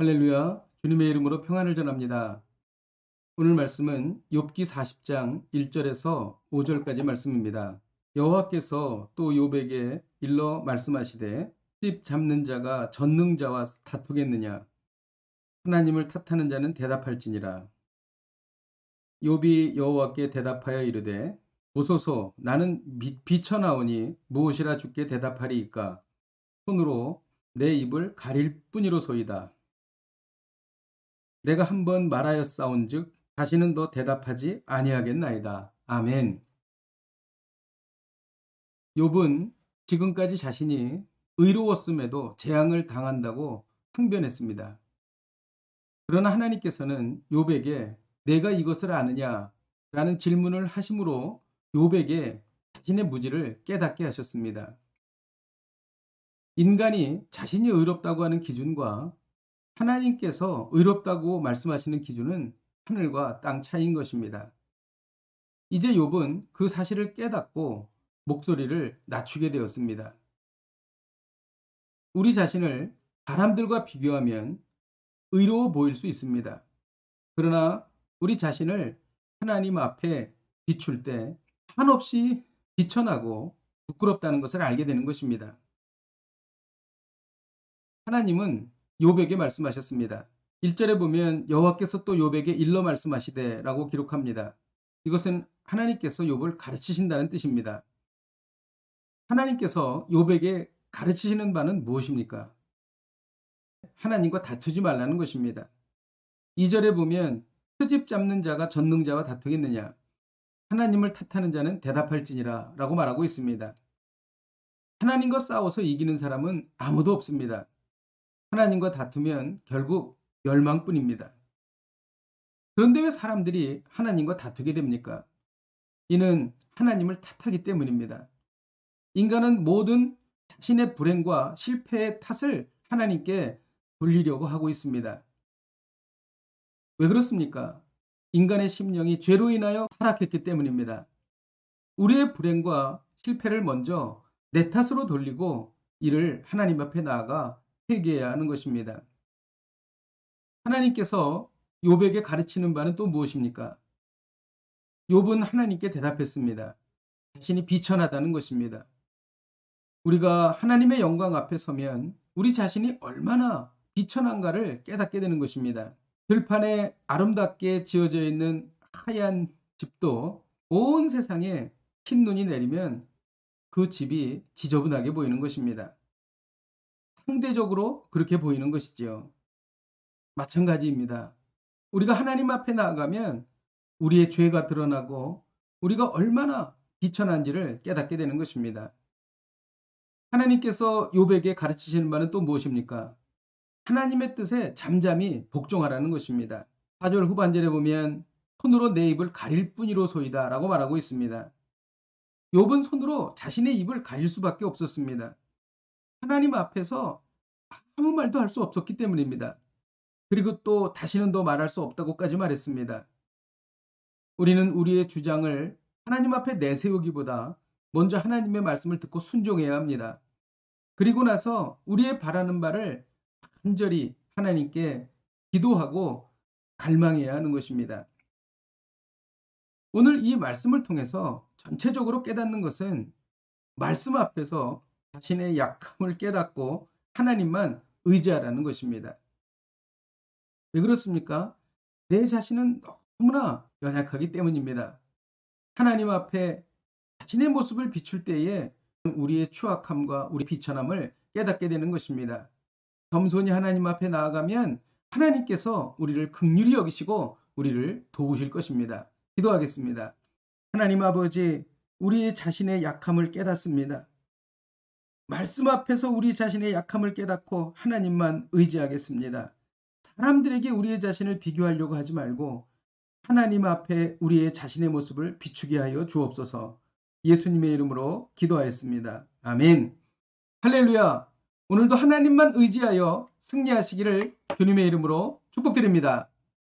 할렐루야. 주님의 이름으로 평안을 전합니다. 오늘 말씀은 욥기 40장 1절에서 5절까지 말씀입니다. 여호와께서 또 욥에게 일러 말씀하시되 집 잡는 자가 전능자와 다투겠느냐 하나님을 탓하는 자는 대답할지니라. 욥이 여호와께 대답하여 이르되 보소서 나는 비, 비쳐나오니 무엇이라 주께 대답하리이까 손으로 내 입을 가릴 뿐이로소이다. 내가 한 번 말하였사온즉 다시는 더 대답하지 아니하겠나이다. 아멘. 욥은 지금까지 자신이 의로웠음에도 재앙을 당한다고 항변했습니다. 그러나 하나님께서는 욥에게 내가 이것을 아느냐라는 질문을 하심으로 욥에게 자신의 무지를 깨닫게 하셨습니다. 인간이 자신이 의롭다고 하는 기준과 하나님께서 의롭다고 말씀하시는 기준은 하늘과 땅 차이인 것입니다. 이제 욥은 그 사실을 깨닫고 목소리를 낮추게 되었습니다. 우리 자신을 사람들과 비교하면 의로워 보일 수 있습니다. 그러나 우리 자신을 하나님 앞에 비출 때 한없이 비천하고 부끄럽다는 것을 알게 되는 것입니다. 하나님은 욥에게 말씀하셨습니다. 1절에 보면 여호와께서 또 욥에게 일러 말씀하시되라고 기록합니다. 이것은 하나님께서 욥을 가르치신다는 뜻입니다. 하나님께서 욥에게 가르치시는 바는 무엇입니까? 하나님과 다투지 말라는 것입니다. 2절에 보면 트집 잡는 자가 전능자와 다투겠느냐? 하나님을 탓하는 자는 대답할지니라 라고 말하고 있습니다. 하나님과 싸워서 이기는 사람은 아무도 없습니다. 하나님과 다투면 결국 멸망뿐입니다. 그런데 왜 사람들이 하나님과 다투게 됩니까? 이는 하나님을 탓하기 때문입니다. 인간은 모든 자신의 불행과 실패의 탓을 하나님께 돌리려고 하고 있습니다. 왜 그렇습니까? 인간의 심령이 죄로 인하여 타락했기 때문입니다. 우리의 불행과 실패를 먼저 내 탓으로 돌리고 이를 하나님 앞에 나아가 회개해야 하는 것입니다. 하나님께서 욥에게 가르치는 바는 또 무엇입니까? 욥은 하나님께 대답했습니다. 자신이 비천하다는 것입니다. 우리가 하나님의 영광 앞에 서면 우리 자신이 얼마나 비천한가를 깨닫게 되는 것입니다. 들판에 아름답게 지어져 있는 하얀 집도 온 세상에 흰 눈이 내리면 그 집이 지저분하게 보이는 것입니다. 상대적으로 그렇게 보이는 것이지요. 마찬가지입니다. 우리가 하나님 앞에 나아가면 우리의 죄가 드러나고 우리가 얼마나 비천한지를 깨닫게 되는 것입니다. 하나님께서 욥에게 가르치시는 바는 또 무엇입니까? 하나님의 뜻에 잠잠히 복종하라는 것입니다. 4절 후반절에 보면 손으로 내 입을 가릴 뿐이로 소이다 라고 말하고 있습니다. 욥은 손으로 자신의 입을 가릴 수밖에 없었습니다. 하나님 앞에서 아무 말도 할 수 없었기 때문입니다. 그리고 또 다시는 더 말할 수 없다고까지 말했습니다. 우리는 우리의 주장을 하나님 앞에 내세우기보다 먼저 하나님의 말씀을 듣고 순종해야 합니다. 그리고 나서 우리의 바라는 바를 간절히 하나님께 기도하고 갈망해야 하는 것입니다. 오늘 이 말씀을 통해서 전체적으로 깨닫는 것은 말씀 앞에서 자신의 약함을 깨닫고 하나님만 의지하라는 것입니다. 왜 그렇습니까? 내 자신은 너무나 연약하기 때문입니다. 하나님 앞에 자신의 모습을 비출 때에 우리의 추악함과 우리 비천함을 깨닫게 되는 것입니다. 겸손히 하나님 앞에 나아가면 하나님께서 우리를 극률히 여기시고 우리를 도우실 것입니다. 기도하겠습니다. 하나님 아버지, 우리 자신의 약함을 깨닫습니다. 말씀 앞에서 우리 자신의 약함을 깨닫고 하나님만 의지하겠습니다. 사람들에게 우리의 자신을 비교하려고 하지 말고 하나님 앞에 우리의 자신의 모습을 비추게 하여 주옵소서 예수님의 이름으로 기도하였습니다. 아멘. 할렐루야. 오늘도 하나님만 의지하여 승리하시기를 주님의 이름으로 축복드립니다.